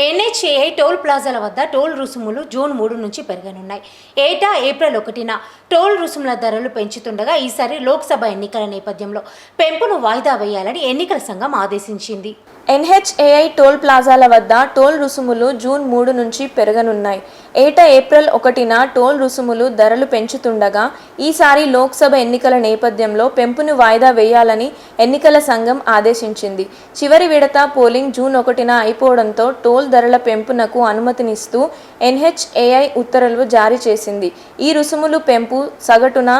Toll ప్లాజాల వద్ద toll రుసుములు June మూడు నుంచి పెరగనున్నాయి. ఏటా ఏప్రిల్ ఒకటిన టోల్ రుసుముల ధరలు పెంచుతుండగా ఈసారి లోక్సభ ఎన్నికల నేపథ్యంలో పెంపును వాయిదా వేయాలని ఎన్నికల సంఘం ఆదేశించింది. ఎన్హెచ్ఏఐ టోల్ ప్లాజాల వద్ద టోల్ రుసుములు జూన్ మూడు నుంచి పెరగనున్నాయి. ఏటా ఏప్రిల్ ఒకటిన టోల్ రుసుములు ధరలు పెంచుతుండగా ఈసారి లోక్సభ ఎన్నికల నేపథ్యంలో పెంపును వాయిదా వేయాలని ఎన్నికల సంఘం ఆదేశించింది. చివరి విడత పోలింగ్ జూన్ ఒకటిన అయిపోవడంతో టోల్ ధరల పెంపునకు అనుమతినిస్తూ ఎన్హెచ్ఏఐ ఉత్తర్వులు జారీ చేసింది. ఈ రుసుములు పెంపు సగటున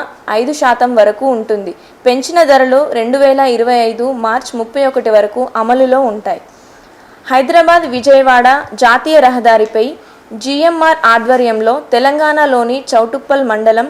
ఐదు శాతం వరకు ఉంటుంది. పెంచిన ధరలు రెండు వేల ఇరవై ఐదు మార్చ్ ముప్పై ఒకటి వరకు అమలులో ఉంటాయి. హైదరాబాద్ విజయవాడ జాతీయ రహదారిపై జిఎంఆర్ ఆధ్వర్యంలో తెలంగాణలోని చౌటుప్పల్ మండలం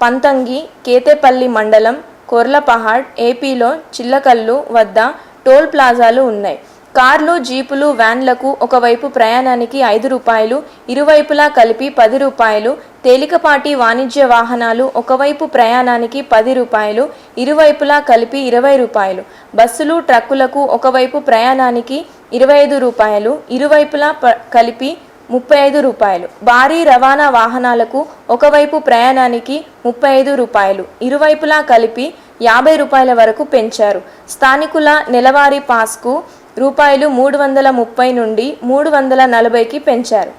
పంతంగి కేతేపల్లి మండలం కొర్లపహాడ్ ఏపీలో చిల్లకల్లు వద్ద టోల్ ప్లాజాలు ఉన్నాయి. కార్లు జీపులు వ్యాన్లకు ఒకవైపు ప్రయాణానికి ఐదు రూపాయలు ఇరువైపులా కలిపి పది రూపాయలు తేలికపాటి వాణిజ్య వాహనాలు ఒకవైపు ప్రయాణానికి పది రూపాయలు ఇరువైపులా కలిపి ఇరవై రూపాయలు. బస్సులు ట్రక్కులకు ఒకవైపు ప్రయాణానికి ఇరవై ఐదు రూపాయలు ఇరువైపులా ప- కలిపి ముప్పై ఐదు రూపాయలు. భారీ రవాణా వాహనాలకు ఒకవైపు ప్రయాణానికి ముప్పై ఐదు రూపాయలు ఇరువైపులా కలిపి యాభై రూపాయల వరకు పెంచారు. స్థానికుల నెలవారీ పాస్కు రూపాయలు మూడు వందల ముప్పై నుండి మూడు వందల నలభైకి పెంచారు.